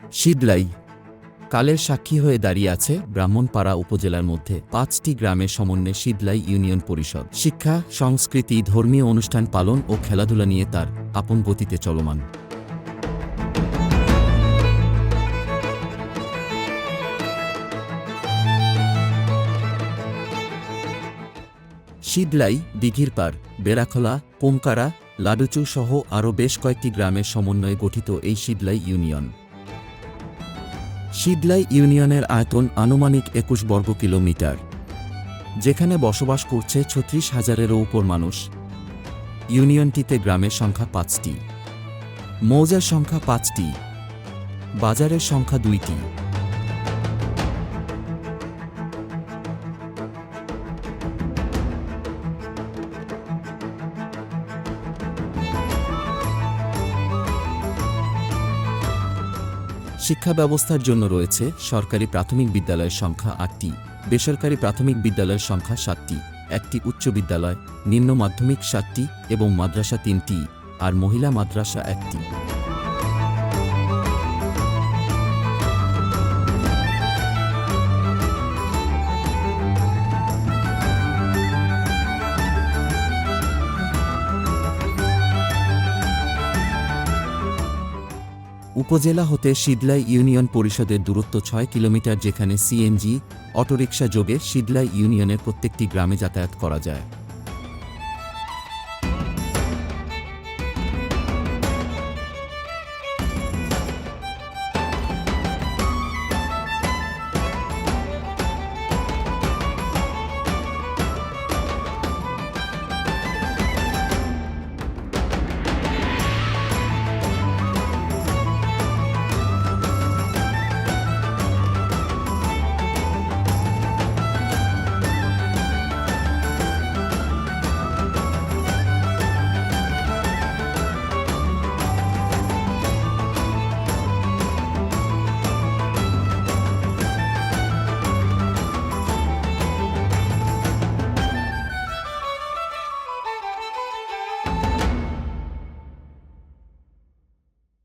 শীতলাই কালের সাক্ষী হয়ে দাঁড়িয়ে আছে ব্রাহ্মণপাড়া উপজেলার মধ্যে। পাঁচটি গ্রামের সমন্বয়ে শীতলাই ইউনিয়ন পরিষদ। শিক্ষা, সংস্কৃতি, ধর্মীয় অনুষ্ঠান পালন ও খেলাধুলা নিয়ে তার আপন গতিতে চলমান। শীতলাই দিঘির পার বেড়াখলা কোমকারা লাডুচু সহ আরও বেশ কয়েকটি গ্রামের সমন্বয়ে গঠিত এই শীতলাই ইউনিয়ন। শীতলাই ইউনিয়নের আয়তন আনুমানিক একুশ বর্গ কিলোমিটার। যেখানে বসবাস করছে ছত্রিশ হাজারেরও উপর মানুষ। ইউনিয়নটিতে গ্রামের সংখ্যা পাঁচটি। মৌজার সংখ্যা পাঁচটি। বাজারের সংখ্যা দুইটি। শিক্ষা ব্যবস্থার জন্য রয়েছে সরকারি প্রাথমিক বিদ্যালয়ের সংখ্যা আটটি, বেসরকারি প্রাথমিক বিদ্যালয়ের সংখ্যা সাতটি, একটি উচ্চ বিদ্যালয়, নিম্ন মাধ্যমিক সাতটি এবং মাদ্রাসা তিনটি, আর মহিলা মাদ্রাসা একটি। উপজেলা হতে শিদলাই ইউনিয়ন পরিষদের দূরত্ব ছয় কিলোমিটার যেখানে সিএনজি, অটোরিকশা যোগে শিদলাই ইউনিয়নের প্রত্যেকটি গ্রামে যাতায়াত করা যায়।